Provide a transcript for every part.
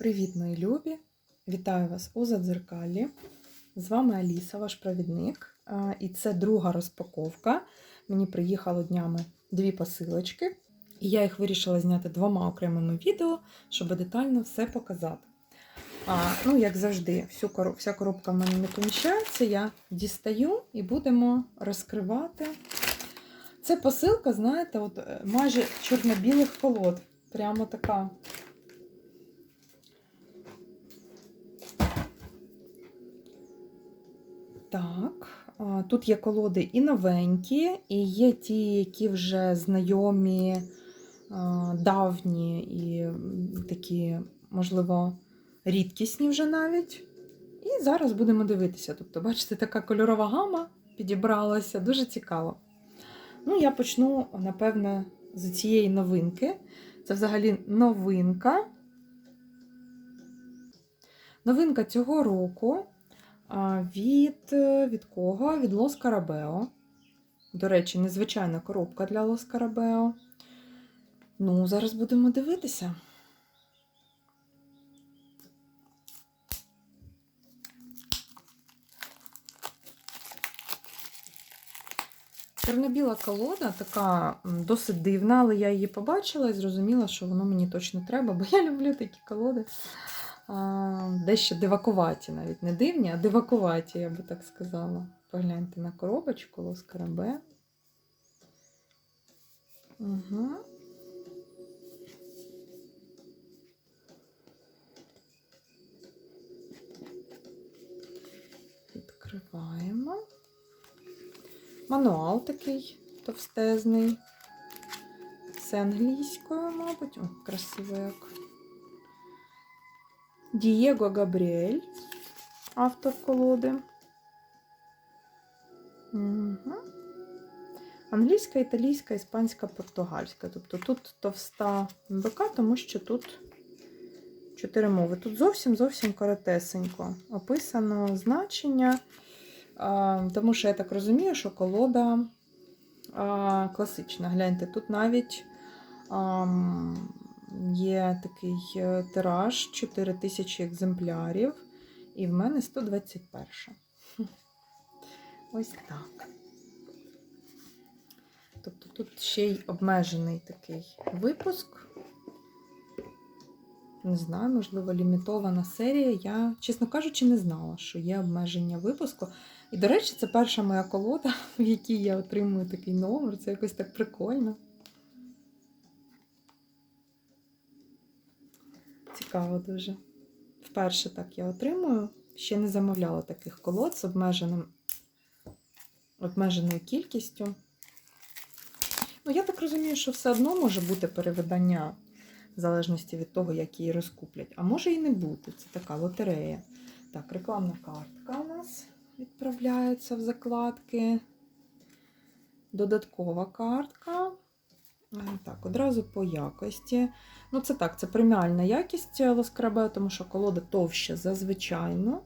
Привіт, мої любі! Вітаю вас у Задзеркалі. З вами Аліса, ваш провідник. І це друга розпаковка. Мені приїхало днями дві посилочки, і я їх вирішила зняти двома окремими відео, щоб детально все показати. А, Ну, як завжди, всю вся коробка в мене не поміщається. Я дістаю і будемо розкривати. Це посилка, знаєте, от е, майже чорно-білих колод. Прямо така. Так, тут є колоди і новенькі, і є ті, які вже знайомі, давні і такі, можливо, рідкісні вже навіть. І зараз будемо дивитися. Тобто, бачите, така кольорова гама підібралася, дуже цікаво. Ну, я почну, напевне, з цієї новинки. Це взагалі новинка. Новинка цього року. Від, е, від кого? Від Лос Карабео. До речі, незвичайна коробка для Лос Карабео. Ну, зараз будемо дивитися. Чорно-біла колода, така досить дивна, але я її побачила і зрозуміла, що воно мені точно треба, бо я люблю такі колоди дещо дивакуваті, навіть не дивні, а дивакуваті, я би так сказала. Погляньте на коробочку Лоскарабе. Угу. Відкриваємо. Мануал такий товстезний. Це англійською, мабуть. О, красиво як. Дієго Габріель, автор колоди. Угу. Англійська, італійська, іспанська, португальська. Тобто тут товста МБК, тому що тут чотири мови. Тут зовсім зовсім коротесенько описано значення, тому що я так розумію, що колода класична. Гляньте, тут навіть. Є такий е, тираж 4000 екземплярів, і в мене 121. Ось так. Тобто тут ще й обмежений такий випуск. Не знаю, можливо, лімітована серія. Я, чесно кажучи, не знала, що є обмеження випуску. І, до речі, це перша моя колода, в якій я отримую такий номер. Це якось так прикольно. Цікаво дуже. Вперше так я отримую. Ще не замовляла таких колод з обмеженим, обмеженою кількістю. Ну, я так розумію, що все одно може бути перевидання, в залежності від того, як її розкуплять. А може і не бути. Це така лотерея. Так, рекламна картка у нас відправляється в закладки. Додаткова картка. Так, одразу по якості. Ну, це так, це преміальна якість лоскрабе, тому що колода товща зазвичайно.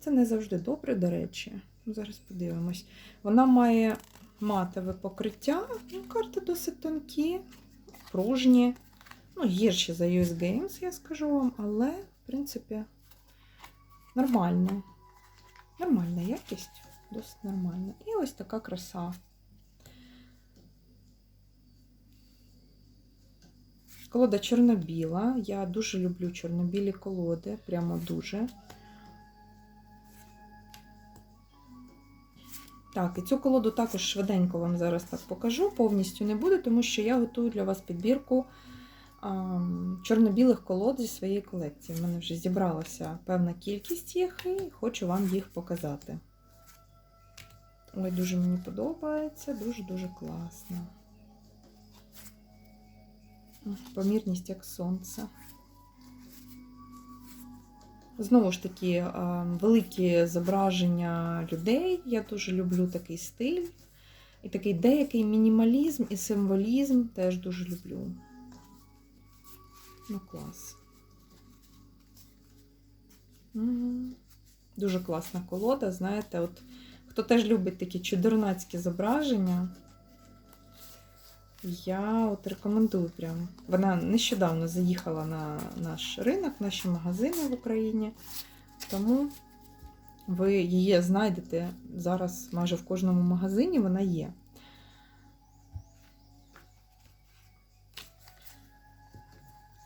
Це не завжди добре, до речі. Ну, Зараз подивимось. Вона має матове покриття. Ну, Карти досить тонкі, пружні. Ну, гірші за US Games, я скажу вам, але, в принципі, нормально. Нормальна якість, досить нормальна. І ось така краса. Колода чорно-біла. Я дуже люблю чорно-білі колоди, прямо дуже. Так, і цю колоду також швиденько вам зараз так покажу. Повністю не буде, тому що я готую для вас підбірку чорно-білих колод зі своєї колекції. У мене вже зібралася певна кількість їх і хочу вам їх показати. Ой, дуже мені подобається, дуже-дуже класно. Помірність як сонце. Знову ж таки, великі зображення людей. Я дуже люблю такий стиль. І такий деякий мінімалізм і символізм теж дуже люблю. Ну, клас. Дуже класна колода, знаєте, от хто теж любить такі чудернацькі зображення, Я от рекомендую прям. Вона нещодавно заїхала на наш ринок, наші магазини в Україні. Тому ви її знайдете зараз майже в кожному магазині, вона є.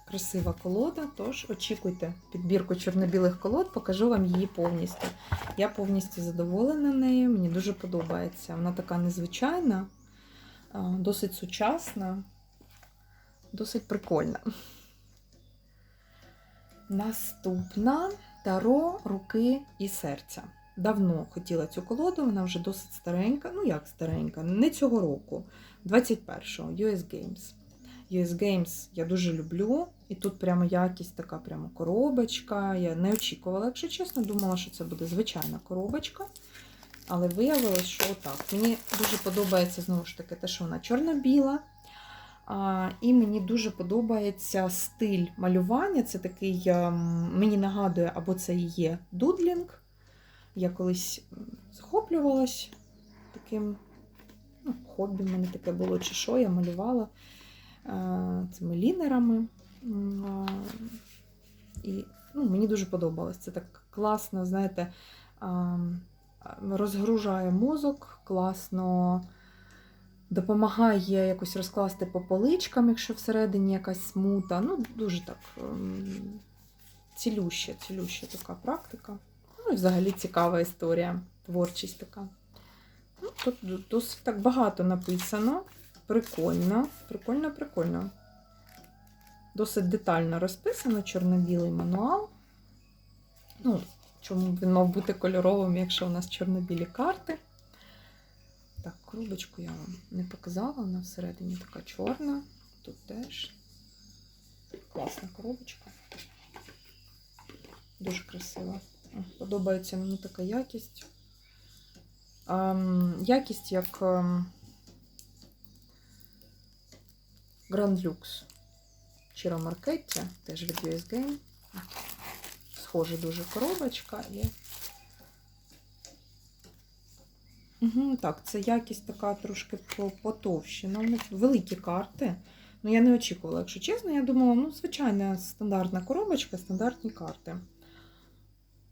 Красива колода, тож очікуйте підбірку чорно-білих колод, покажу вам її повністю. Я повністю задоволена нею, мені дуже подобається. Вона така незвичайна, досить сучасна, досить прикольна. Наступна Таро руки і серця. Давно хотіла цю колоду, вона вже досить старенька. Ну як старенька, не цього року, 21-го, US Games. US Games я дуже люблю. І тут прямо якість така прямо коробочка. Я не очікувала, якщо чесно, думала, що це буде звичайна коробочка. Але виявилось, що так. Мені дуже подобається, знову ж таки, те, що вона чорно-біла. І мені дуже подобається стиль малювання. Це такий, ем, мені нагадує, або це і є дудлінг. Я колись захоплювалась таким ну, хобі в мене таке було, чи що, я малювала е, цими лінерами. І ну, мені дуже подобалось. Це так класно, знаєте, а, розгружає мозок, класно допомагає якось розкласти по поличкам, якщо всередині якась смута. Ну, дуже так ем, цілюща, цілюща така практика. Ну і взагалі цікава історія, творчість така. Ну, Тут досить так багато написано. Прикольно, прикольно, прикольно. Досить детально розписано, чорно-білий мануал. Ну, чому він мав бути кольоровим, якщо у нас чорно-білі карти. Так, коробочку я вам не показала, вона всередині така чорна. Тут теж класна коробочка. Дуже красива. Подобається мені така якість. Ем, якість як ем, Grand Lux Чіро Маркетті, теж від US Game. Схожа дуже коробочка і. Угу, так, це якість така трошки по- потовщена. Ну, великі карти. Ну, я не очікувала, якщо чесно, я думала, ну, звичайна стандартна коробочка, стандартні карти.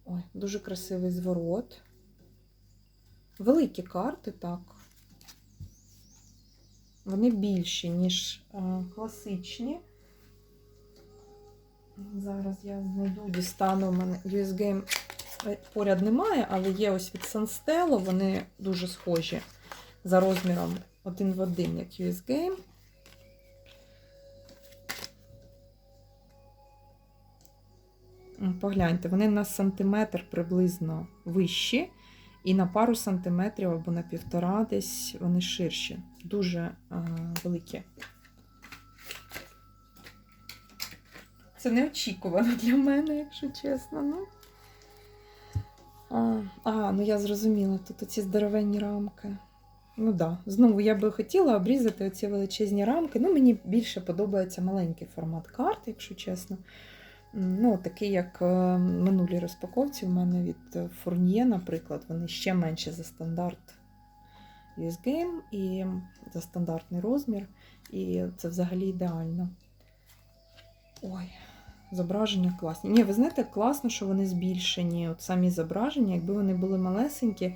Ой, дуже красивий зворот. Великі карти, так. Вони більші, ніж е, класичні. Зараз я знайду, дістану у мене Game поряд немає, але є ось від Sanstelo, вони дуже схожі за розміром один в один, як US Game. Погляньте, вони на сантиметр приблизно вищі, і на пару сантиметрів або на півтора десь вони ширші. Дуже е, великі. Це неочікувано для мене, якщо чесно. Ну. А, а, ну я зрозуміла, тут оці здоровенні рамки. Ну так, да. знову я би хотіла обрізати оці величезні рамки. Ну, мені більше подобається маленький формат карт, якщо чесно. Ну, такий, як е, минулі розпаковці, в мене від е, наприклад, вони ще менші за стандарт US Game і за стандартний розмір. І це взагалі ідеально. Ой, Зображення класні. Ні, ви знаєте, класно, що вони збільшені. От самі зображення, якби вони були малесенькі,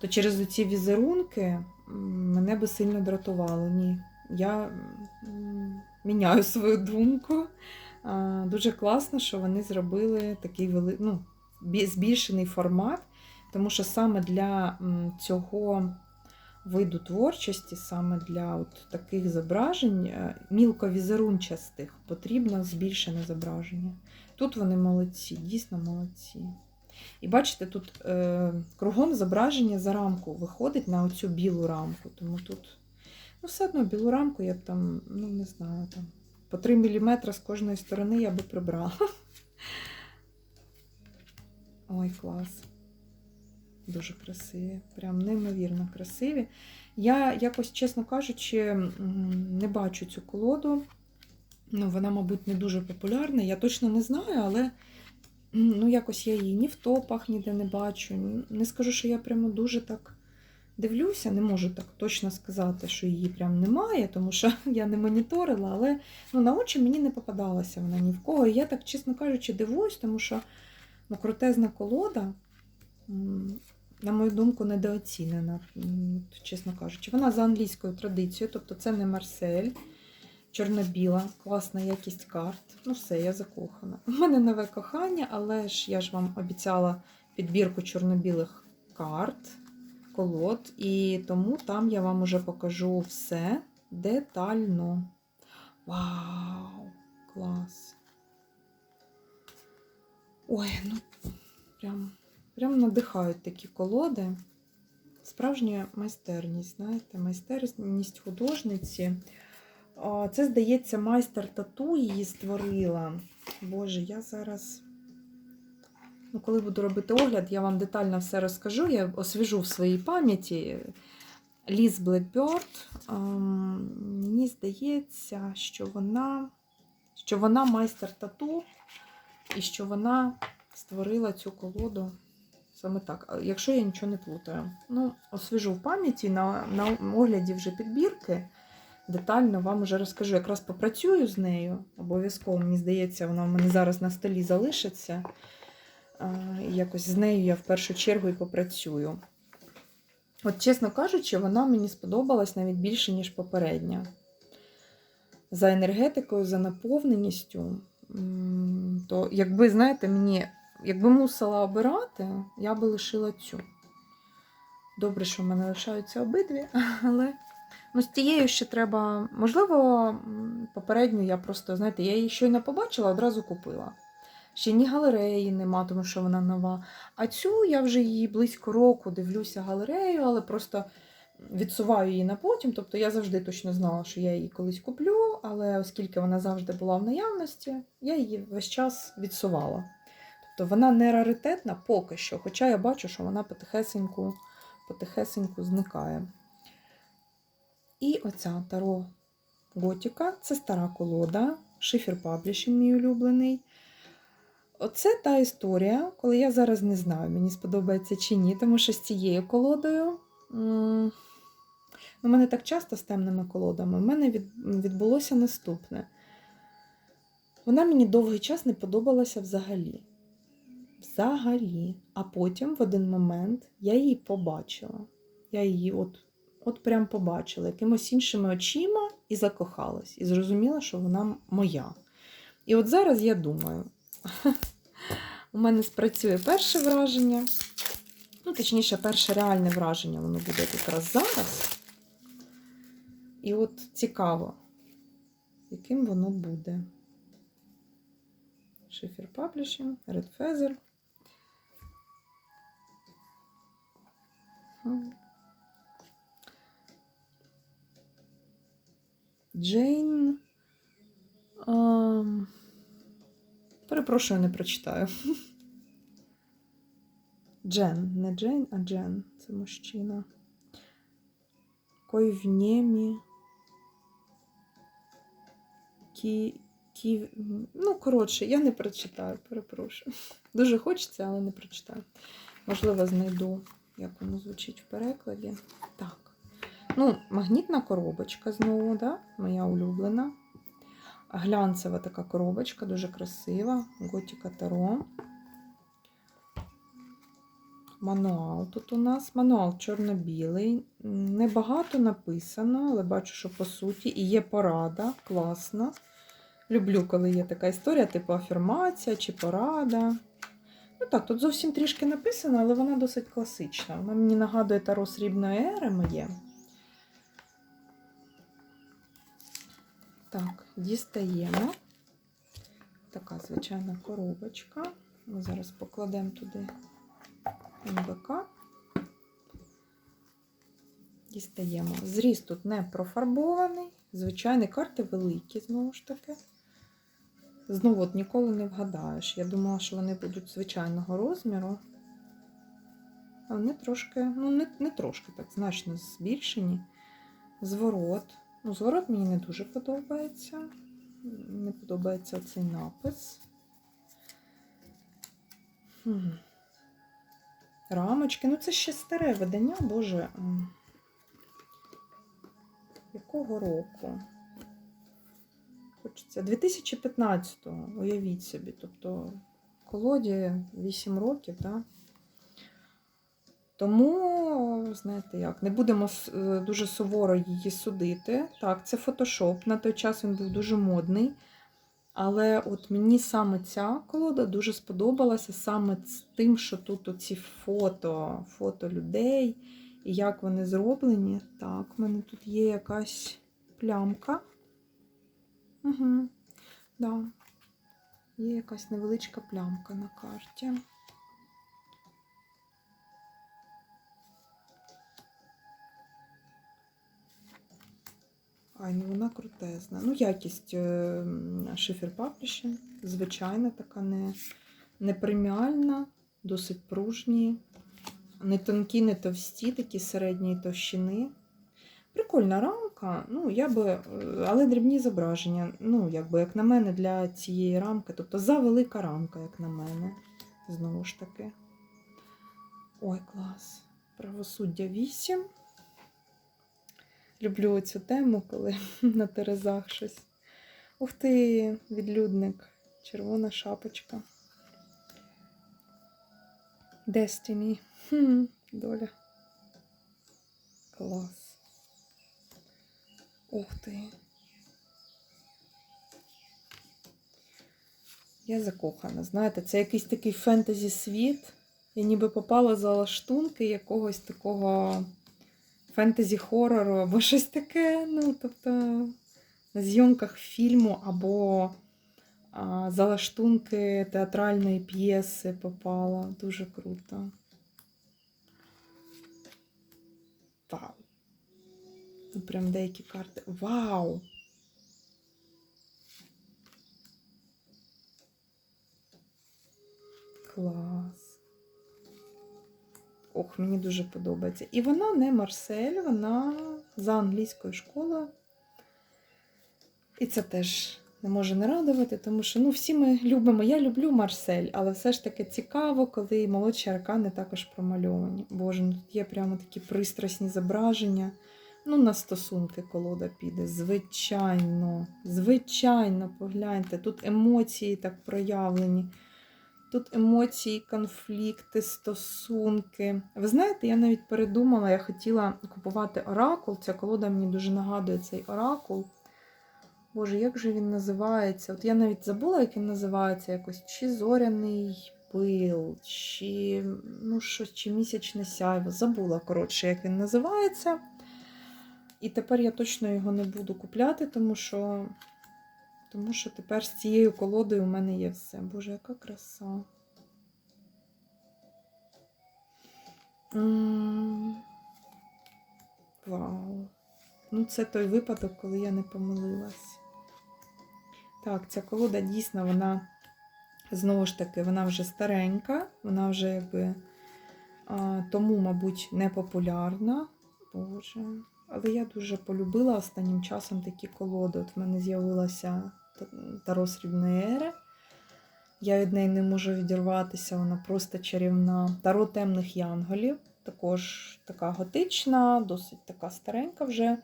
то через ці візерунки мене би сильно дратувало. Ні. Я міняю свою думку. Дуже класно, що вони зробили такий вели... ну, збільшений формат, тому що саме для цього виду творчості, саме для от таких зображень, е, мілковізерунчастих, потрібно збільшене зображення. Тут вони молодці, дійсно молодці. І бачите, тут е, кругом зображення за рамку виходить на оцю білу рамку. Тому тут, ну, все одно білу рамку я б там, ну, не знаю, там, по 3 мм з кожної сторони я би прибрала. Ой, клас. Дуже красиві, прям неймовірно красиві. Я якось, чесно кажучи, не бачу цю колоду. Ну, вона, мабуть, не дуже популярна. Я точно не знаю, але ну, якось я її ні в топах ніде не бачу. Не скажу, що я прямо дуже так Дивлюся, не можу так точно сказати, що її прям немає, тому що я не моніторила, але ну, на очі мені не попадалася вона ні в кого. І я так, чесно кажучи, дивуюсь, тому що ну, крутезна колода, на мою думку, недооцінена, чесно кажучи. Вона за англійською традицією, тобто це не Марсель, чорно-біла, класна якість карт. Ну все, я закохана. У мене нове кохання, але ж я ж вам обіцяла підбірку чорно-білих карт колод, і тому там я вам уже покажу все детально. Вау! Клас! Ой, ну прям, прям надихають такі колоди. Справжня майстерність, знаєте, майстерність художниці. Це, здається, майстер тату її створила. Боже, я зараз. Ну, коли буду робити огляд, я вам детально все розкажу. Я освіжу в своїй пам'яті. Ліз Блекберд. Ем, Мені здається, що вона, що вона майстер тату, і що вона створила цю колоду саме так. Якщо я нічого не плутаю. Ну, освіжу в пам'яті на, на огляді вже підбірки. Детально вам уже розкажу. Якраз попрацюю з нею. Обов'язково, мені здається, вона в мене зараз на столі залишиться. Якось з нею я в першу чергу і попрацюю. От, чесно кажучи, вона мені сподобалась навіть більше, ніж попередня. За енергетикою, за наповненістю. То, якби, знаєте, мені, якби мусила обирати, я би лишила цю. Добре, що в мене лишаються обидві, але ну, з тією ще треба. Можливо, попередню я просто, знаєте, я її щойно побачила, одразу купила. Ще ні галереї нема, тому що вона нова. А цю я вже її близько року дивлюся галерею, але просто відсуваю її на потім. Тобто я завжди точно знала, що я її колись куплю, але оскільки вона завжди була в наявності, я її весь час відсувала. Тобто вона не раритетна поки що, хоча я бачу, що вона потихесеньку, потихесеньку зникає. І оця Таро Готіка це стара колода, шифер Паблішінг, мій улюблений. Оце та історія, коли я зараз не знаю, мені сподобається чи ні, тому що з цією колодою. У мене так часто з темними колодами. У мене відбулося наступне. Вона мені довгий час не подобалася взагалі. Взагалі. А потім в один момент я її побачила. Я її от, от прям побачила якимось іншими очима і закохалась. І зрозуміла, що вона моя. І от зараз я думаю. У мене спрацює перше враження. Ну, точніше, перше реальне враження воно буде якраз зараз. І от цікаво, яким воно буде. Шифер Publishing, Red Feather. Джейн. Ам, Перепрошую, не прочитаю. Джен, не Джейн, а Джен. Це мужчина. Кой Койвнємі. Кі... Кі... Ну, коротше, я не прочитаю, перепрошую. Дуже хочеться, але не прочитаю. Можливо, знайду, як воно звучить в перекладі. Так. Ну, магнітна коробочка знову, да? моя улюблена. Глянцева така коробочка, дуже красива. Готіка Таро. Мануал тут у нас. Мануал чорно-білий. Небагато написано, але бачу, що по суті і є порада. Класно. Люблю, коли є така історія, типу афірмація чи порада. Ну так, тут зовсім трішки написано, але вона досить класична. Вона мені нагадує таро срібної ери моє. Так, дістаємо. Така звичайна коробочка. Ми зараз покладемо туди МВК. Дістаємо. Зріз тут не профарбований. Звичайні карти великі, знову ж таки. Знову от ніколи не вгадаєш. Я думала, що вони будуть звичайного розміру. А вони трошки, ну, не, не трошки, так, значно збільшені. Зворот. Ну, зворот мені не дуже подобається. Не подобається цей напис. Хм. рамочки. Ну, це ще старе видання, боже. Якого року? Хочеться. 2015-го, уявіть собі. Тобто колоді 8 років, так? Тому, знаєте як, не будемо е, дуже суворо її судити. Так, це фотошоп. На той час він був дуже модний. Але от мені саме ця колода дуже сподобалася саме з тим, що тут оці фото, фото людей і як вони зроблені. Так, в мене тут є якась плямка. Угу, да. Є якась невеличка плямка на карті. Ай, ну вона крутезна. Ну, якість е, шифер паблішинг, звичайна, така не, не преміальна, досить пружні. Не тонкі, не товсті, такі середньої товщини. Прикольна рамка, ну, я би, е, але дрібні зображення. Ну, якби, як на мене, для цієї рамки, тобто за велика рамка, як на мене. Знову ж таки. Ой, клас. Правосуддя 8. Люблю цю тему, коли на терезах щось. Ух ти, відлюдник, червона шапочка. Destiny. Хм, доля. Клас. Ух ти. Я закохана. Знаєте, це якийсь такий фентезі світ. Я ніби попала за лаштунки якогось такого фентезі хорору або щось таке. Ну, тобто на зйомках фільму або а, за лаштунки театральної п'єси попала. Дуже круто. Тут прям деякі карти. Вау! Клас. Ох, мені дуже подобається. І вона не Марсель, вона за англійською школою. І це теж не може не радувати, тому що ну, всі ми любимо. Я люблю Марсель, але все ж таки цікаво, коли молодші аркани також промальовані. Боже, ну тут є прямо такі пристрасні зображення. Ну, на стосунки колода піде. Звичайно, звичайно, погляньте. Тут емоції так проявлені. Тут емоції, конфлікти, стосунки. Ви знаєте, я навіть передумала, я хотіла купувати оракул. Ця колода мені дуже нагадує цей оракул. Боже, як же він називається? От я навіть забула, як він називається, якось чи зоряний пил, чи ну, щось, чи місячне сяйво. Забула, коротше, як він називається. І тепер я точно його не буду купляти, тому що, тому що тепер з цією колодою у мене є все. Боже, яка краса. Вау. Ну, це той випадок, коли я не помилилась. Так, ця колода дійсно, вона, знову ж таки, вона вже старенька, вона вже якби тому, мабуть, не популярна. Боже. Але я дуже полюбила останнім часом такі колоди. От в мене з'явилася Таро Срібної ери. Я від неї не можу відірватися, вона просто чарівна. Таро темних янголів. Також така готична, досить така старенька вже.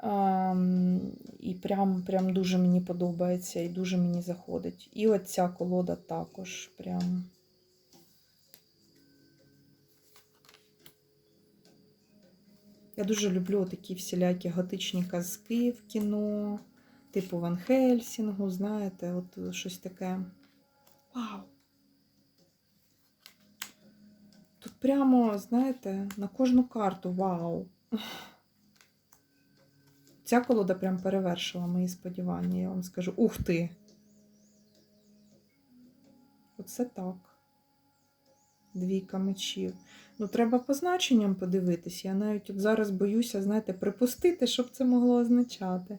Ем, і прям, прям дуже мені подобається і дуже мені заходить. І от ця колода також прям. Я дуже люблю такі всілякі готичні казки в кіно, типу Ван Хельсінгу, знаєте, от щось таке. Вау! Тут прямо, знаєте, на кожну карту вау. Ця колода прям перевершила мої сподівання, я вам скажу. Ух ти! Оце так. Двійка мечів. Ну, треба по значенням подивитись. Я навіть от зараз боюся, знаєте, припустити, що б це могло означати.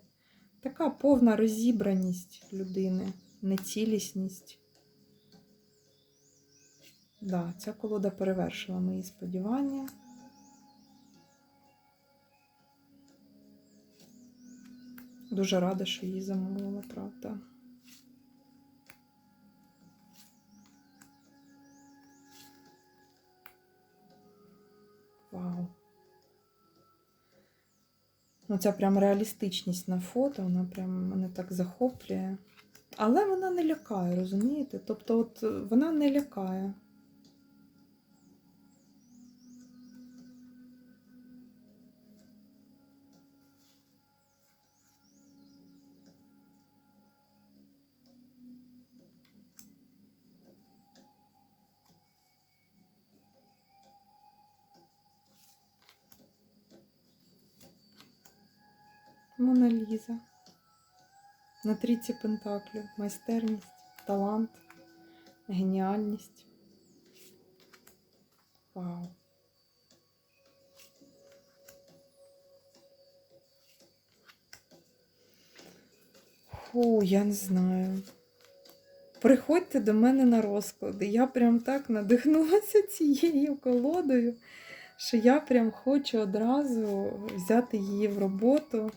Така повна розібраність людини, нецілісність. Да, ця колода перевершила мої сподівання. Дуже рада, що її замовила, правда. Вау. Ну, ця прям реалістичність на фото, вона прям мене так захоплює. Але вона не лякає, розумієте? Тобто, от вона не лякає. Мона Ліза. На трійці пентаклів. Майстерність, талант, геніальність. Вау. Фу, я не знаю. Приходьте до мене на розклади. Я прям так надихнулася цією колодою, що я прям хочу одразу взяти її в роботу.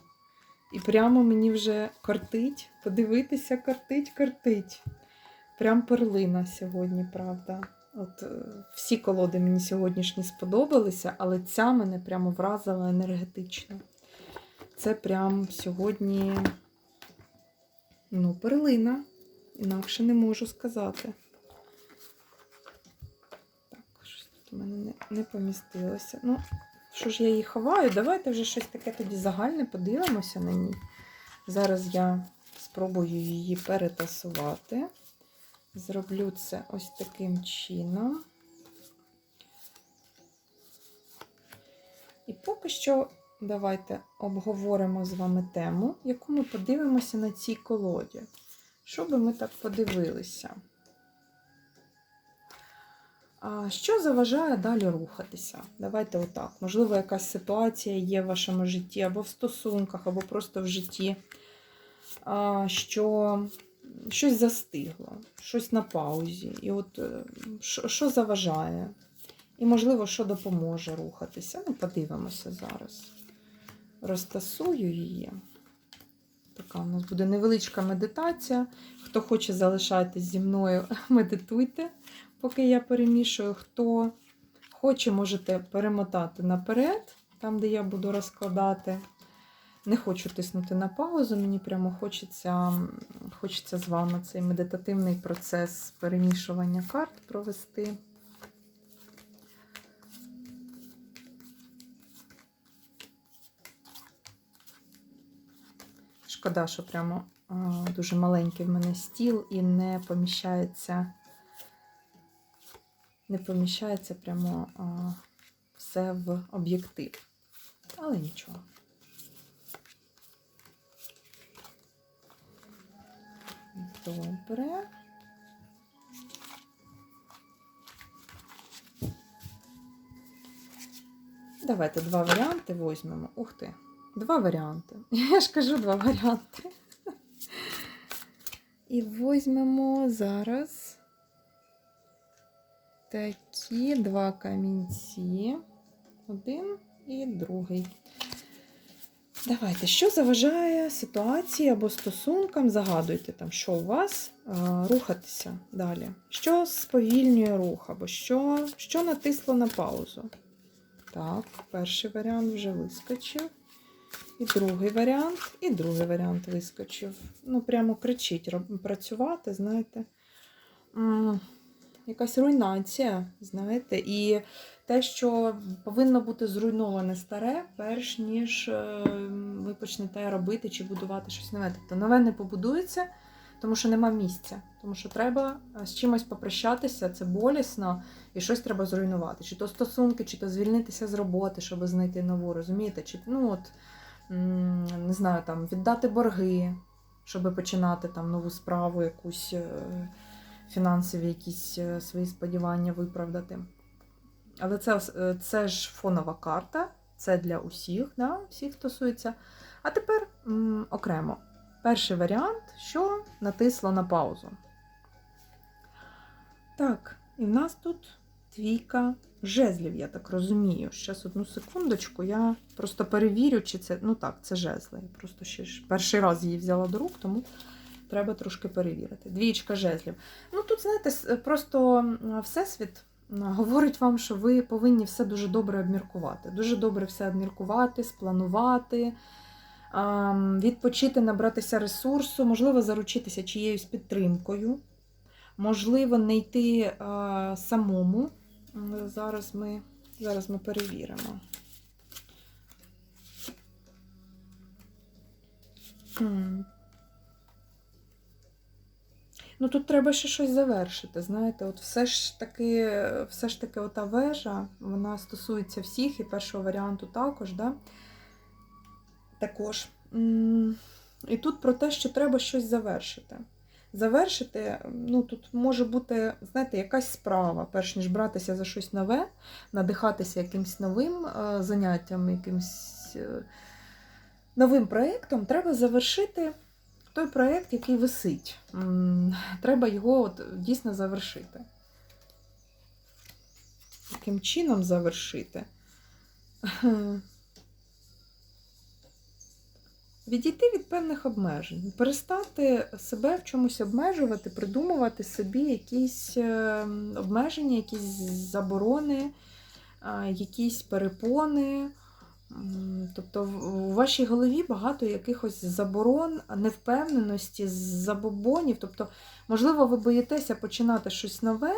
І прямо мені вже кортить, подивитися, кортить, кортить. Прям перлина сьогодні, правда. От е, всі колоди мені сьогоднішні сподобалися, але ця мене прямо вразила енергетично. Це прям сьогодні, ну, перлина. Інакше не можу сказати. Так, щось тут у мене не, не помістилося. Ну, що ж я її ховаю? Давайте вже щось таке тоді загальне подивимося на ній. Зараз я спробую її перетасувати. Зроблю це ось таким чином. І поки що давайте обговоримо з вами тему, яку ми подивимося на цій колоді. Що би ми так подивилися? А що заважає далі рухатися? Давайте отак. Можливо, якась ситуація є в вашому житті, або в стосунках, або просто в житті, що щось застигло, щось на паузі. І от е, що, заважає? І, можливо, що допоможе рухатися. Ну, подивимося зараз. Розтасую її. Така у нас буде невеличка медитація. Хто хоче залишайтесь зі мною, медитуйте поки я перемішую. Хто хоче, можете перемотати наперед, там, де я буду розкладати. Не хочу тиснути на паузу, мені прямо хочеться, хочеться з вами цей медитативний процес перемішування карт провести. Шкода, що прямо дуже маленький в мене стіл і не поміщається не поміщається прямо а, все в об'єктив. Але нічого. Добре. Давайте два варіанти візьмемо. Ух ти, два варіанти. Я ж кажу два варіанти. І візьмемо зараз такі два камінці. Один і другий. Давайте, що заважає ситуації або стосункам? Загадуйте, там, що у вас рухатися далі. Що сповільнює рух, або що, що натисло на паузу. Так, перший варіант вже вискочив. І другий варіант, і другий варіант вискочив. Ну, прямо кричить працювати, знаєте якась руйнація, знаєте, і те, що повинно бути зруйноване старе, перш ніж е, ви почнете робити чи будувати щось нове. Тобто нове не побудується, тому що нема місця. Тому що треба е, з чимось попрощатися, це болісно, і щось треба зруйнувати. Чи то стосунки, чи то звільнитися з роботи, щоб знайти нову, розумієте? Чи ну от не знаю, там віддати борги, щоб починати там нову справу якусь. Фінансові якісь е, свої сподівання виправдати. Але це е, це ж фонова карта, це для усіх, да, всіх стосується. А тепер м, окремо. Перший варіант, що натисло на паузу. Так, і в нас тут двійка жезлів, я так розумію. Зараз одну секундочку, я просто перевірю, чи це. Ну так, це жезли. Я просто ще ж перший раз її взяла до рук, тому треба трошки перевірити. Двічка жезлів. Ну тут, знаєте, просто Всесвіт говорить вам, що ви повинні все дуже добре обміркувати. Дуже добре все обміркувати, спланувати, відпочити, набратися ресурсу, можливо, заручитися чиєюсь підтримкою, можливо, не йти самому. Зараз ми, зараз ми перевіримо. Хм. Ну тут треба ще щось завершити. Знаєте, от все ж таки, все ж таки, ота вежа, вона стосується всіх, і першого варіанту також, да? Також. І тут про те, що треба щось завершити. Завершити, ну тут може бути, знаєте, якась справа, перш ніж братися за щось нове, надихатися якимось новим е, заняттям, якимось е, новим проєктом, треба завершити той проєкт, який висить. Треба його от дійсно завершити. Яким чином завершити? Відійти від певних обмежень, перестати себе в чомусь обмежувати, придумувати собі якісь е, обмеження, якісь заборони, якісь перепони. Тобто у вашій голові багато якихось заборон, невпевненості, забобонів. Тобто, можливо, ви боїтеся починати щось нове,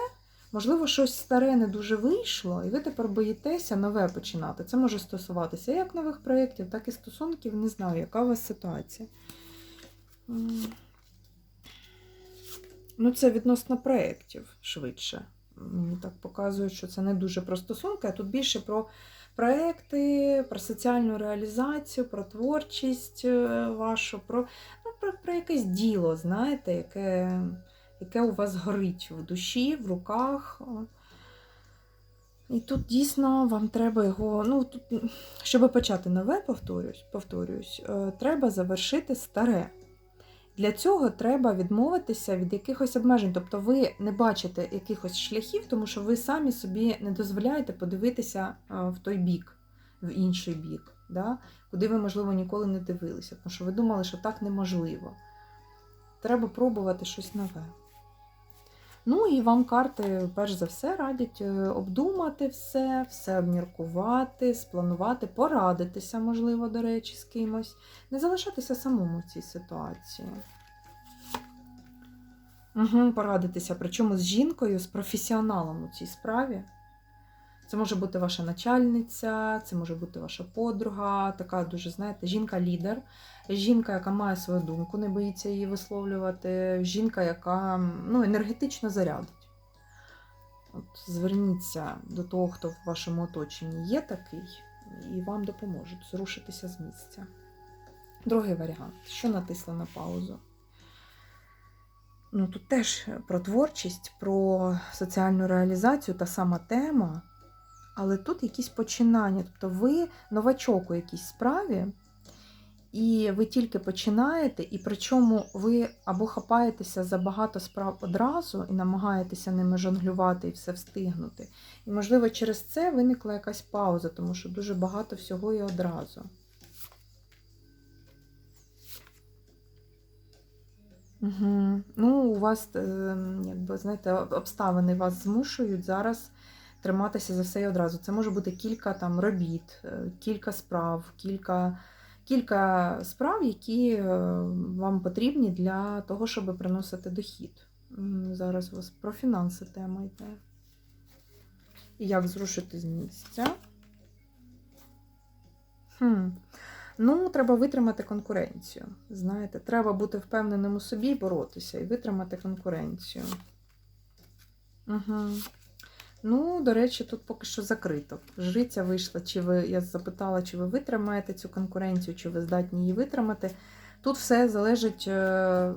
можливо, щось старе не дуже вийшло, і ви тепер боїтеся нове починати. Це може стосуватися як нових проєктів, так і стосунків. Не знаю, яка у вас ситуація. Ну, це відносно проєктів швидше. Мені так показують, що це не дуже про стосунки, а тут більше про проекти, про соціальну реалізацію, про творчість е, вашу, про, ну, про, про якесь діло, знаєте, яке, яке у вас горить в душі, в руках. І тут дійсно вам треба його, ну, тут, щоб почати нове, повторюсь, повторюсь, е, треба завершити старе. Для цього треба відмовитися від якихось обмежень. Тобто ви не бачите якихось шляхів, тому що ви самі собі не дозволяєте подивитися в той бік, в інший бік, да? куди ви, можливо, ніколи не дивилися, тому що ви думали, що так неможливо. Треба пробувати щось нове. Ну і вам карти, перш за все, радять е, обдумати все, все обміркувати, спланувати, порадитися, можливо, до речі, з кимось. Не залишатися самому в цій ситуації. Угу, порадитися, причому з жінкою, з професіоналом у цій справі. Це може бути ваша начальниця, це може бути ваша подруга, така дуже, знаєте, жінка-лідер, жінка, яка має свою думку, не боїться її висловлювати, жінка, яка ну, енергетично зарядить. От, Зверніться до того, хто в вашому оточенні є такий, і вам допоможуть зрушитися з місця. Другий варіант, що натисла на паузу. Ну, тут теж про творчість, про соціальну реалізацію та сама тема. Але тут якісь починання. Тобто ви новачок у якійсь справі, і ви тільки починаєте, і причому ви або хапаєтеся за багато справ одразу і намагаєтеся ними жонглювати і все встигнути. І, можливо, через це виникла якась пауза, тому що дуже багато всього і одразу. Угу. Ну, у вас, е, якби, знаєте, обставини вас змушують зараз триматися за все і одразу. Це може бути кілька там робіт, е, кілька справ, кілька, кілька справ, які е, вам потрібні для того, щоб приносити дохід. Зараз у вас про фінанси тема йде. І як зрушити з місця. Хм. Ну, треба витримати конкуренцію. Знаєте, треба бути впевненим у собі боротися, і витримати конкуренцію. Угу. Ну, до речі, тут поки що закрито. Жриця вийшла, чи ви, я запитала, чи ви витримаєте цю конкуренцію, чи ви здатні її витримати. Тут все залежить е,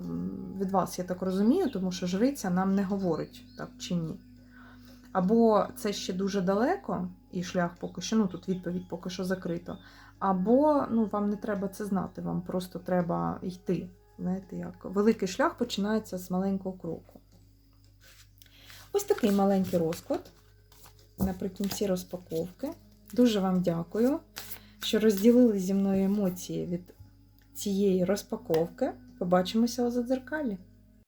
від вас, я так розумію, тому що жриця нам не говорить, так чи ні. Або це ще дуже далеко, і шлях поки що, ну тут відповідь поки що закрито. Або ну, вам не треба це знати, вам просто треба йти. Знаєте, як великий шлях починається з маленького кроку. Ось такий маленький розклад наприкінці розпаковки. Дуже вам дякую, що розділили зі мною емоції від цієї розпаковки. Побачимося у задзеркалі.